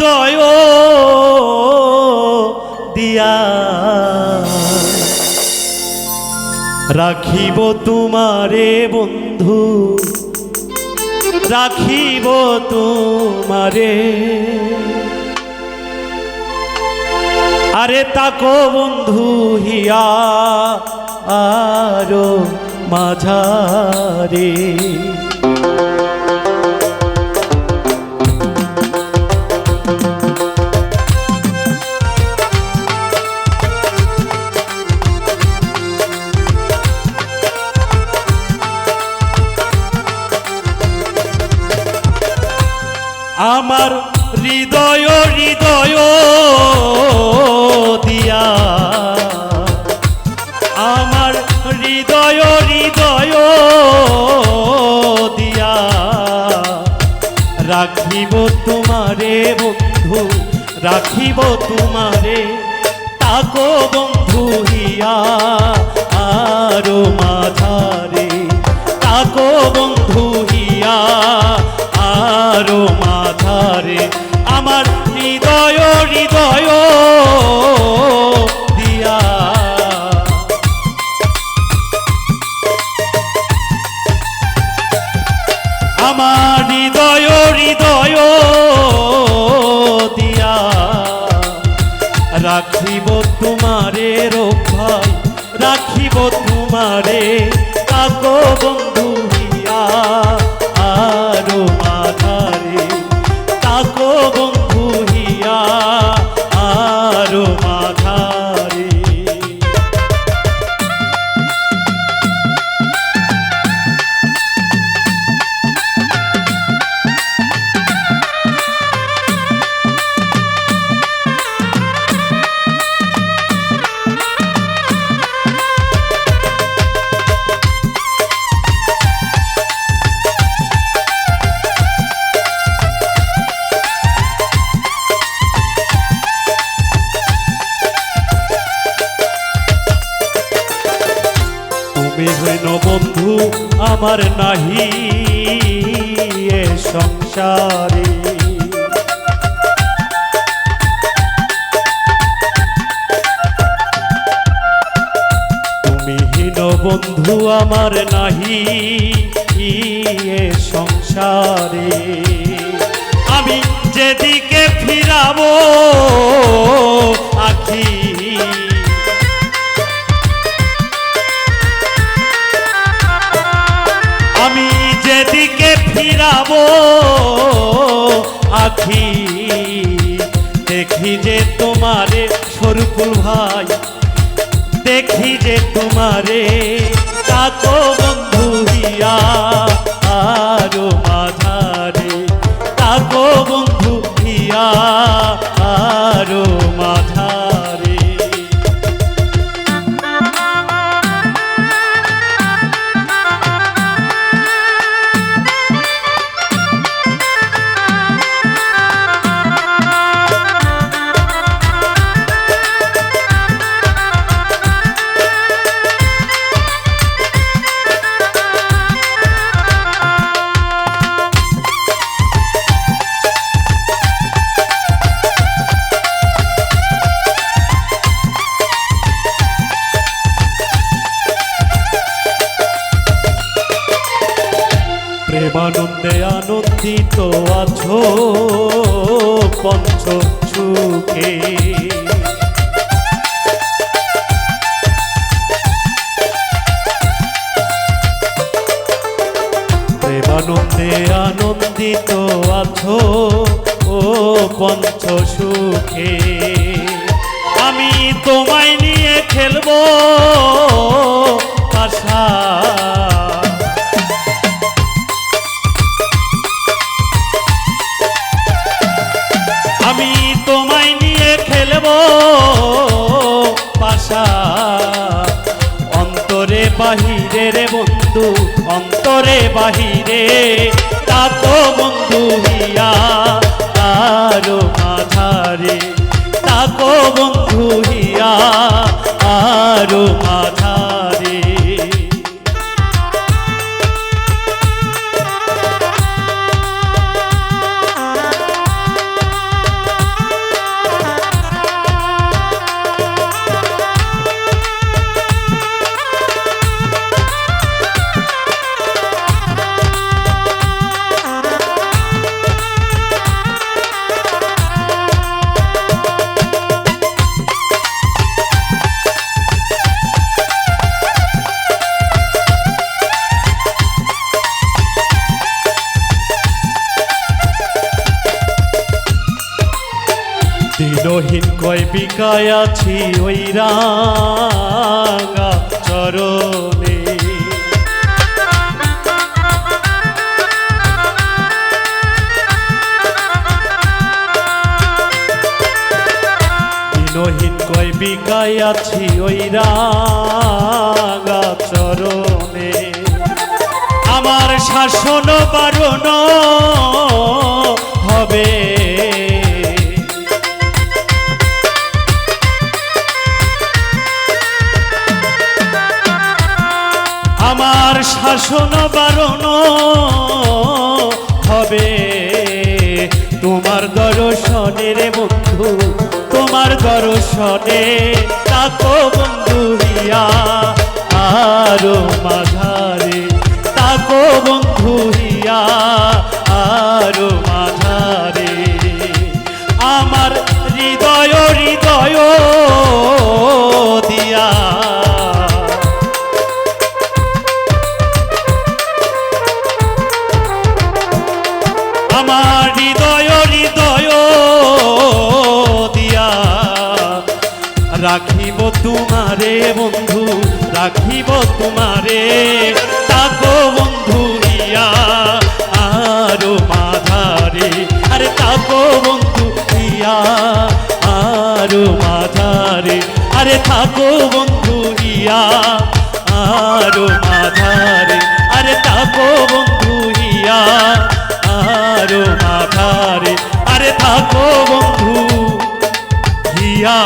হৃদয় দিয়া। রাখিব তোমারে বন্ধু রাখিব তোমারে। আরে তাকো বন্ধু হিয়া আরও মাঝারে। আমার হৃদয় হৃদয় দিয়া। আমার হৃদয় হৃদয় দিয়া। রাখিব তোমারে বন্ধু, রাখিব তোমারে। তাকো বন্ধু হিয়া আরও মাঝারে। তাকো বন্ধু হিয়া আরও মাঝারে আমার হৃদয় হৃদয় দিয়া। আমার হৃদয় হৃদয় দিয়া। রাখিব তোমারে রক্ষাই রাখিব তোমারে কাকো বন্ধু হিয়া হইন বন্ধু আমার নাহি এ সংসারে। তুমি হীন বন্ধু আমার নাহি এ সংসারে। দেখি যে তোমারে সরুকুল ভাই। দেখি যে তোমারে কাকো বন্ধু হিয়া আনন্দিত আছো, পঞ্চ সুখে প্রেমানন্দে আনন্দিত আছো, ও পঞ্চ সুখে। আমি তোমায় নিয়ে খেলব, আশা বাহিরে রে বন্ধু, অন্তরে বাহিরে। তাতো বন্ধু হিয়া আরও মাঝারে তাকো বন্ধু হিয়া আরও মাঝারে কয় বিকায় আছি ওই রাঙা চরণে। দিনহীন কয় বিকায় আছি ওই রাঙা চরণে। আমার শাসন বারণ শাসন বারণ, হবে তোমার দর্শনের বন্ধু, তোমার দর্শনে তাকো বন্ধু হিয়া, আরও মাঝারে। তাকো বন্ধু হিয়া, আরও মাঝারে। আমার হৃদয় হৃদয় তোমারে বন্ধু, রাখিব তোমারে। তাকো বন্ধু রিয়া, আরও মাধারে আরে তাকো বন্ধু রিয়া, আরও মাধারে আরে থাকো বন্ধু রিয়া, আরও মাধারে আরে তাকো বন্ধু রিয়া, আরও মাধারে আরে থাকো বন্ধু হিয়া